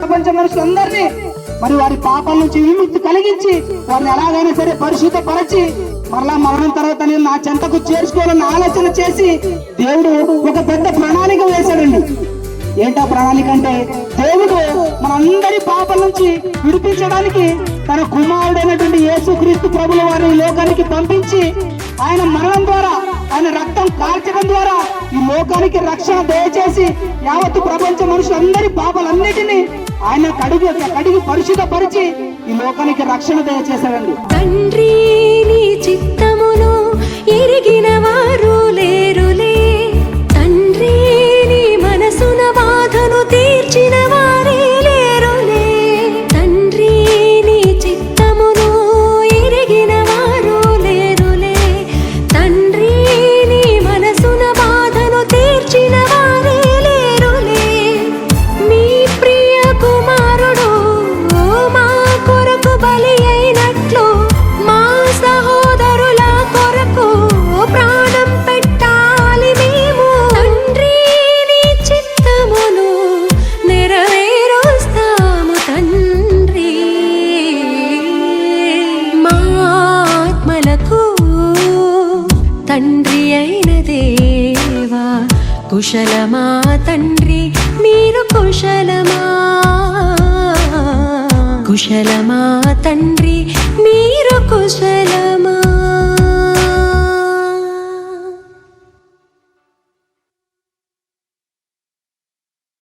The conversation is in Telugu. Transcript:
ప్రపంచ మనుషులందరినీ మరి వారి పాపాల నుంచి విముక్తి కలిగించి వారిని ఎలాగైనా సరే పరిశుద్ధపరచి మరలా మరణం తర్వాత నేను నా చెంతకు చేర్చుకోవాలని ఆలోచన చేసి దేవుడు ఒక పెద్ద ప్రణాళిక వేశాడండి. ఏంటా ప్రణాళిక అంటే దేవుడు మనందరి పాపల నుంచి విడిపించడానికి తన కుమారుడైనటువంటి యేసుక్రీస్తు ప్రభుల వారిని లోకానికి పంపించి ఆయన మరణం ద్వారా ఆయన రక్తం కాల్చడం ద్వారా ఈ లోకానికి రక్షణ దయచేసి యావత్తు ప్రపంచ మనుషులందరి పాపలన్నిటినీ ఆయన కడుగు కడిగి పరిశుద్ధపరిచి ఈ లోకానికి రక్షణ దయచేశాడండి. తండ్రి తండ్రి అయిన దేవా కుశలమా తండ్రి మీరు కుశలమా? కుశలమా తండ్రి మీరు కుశలమా?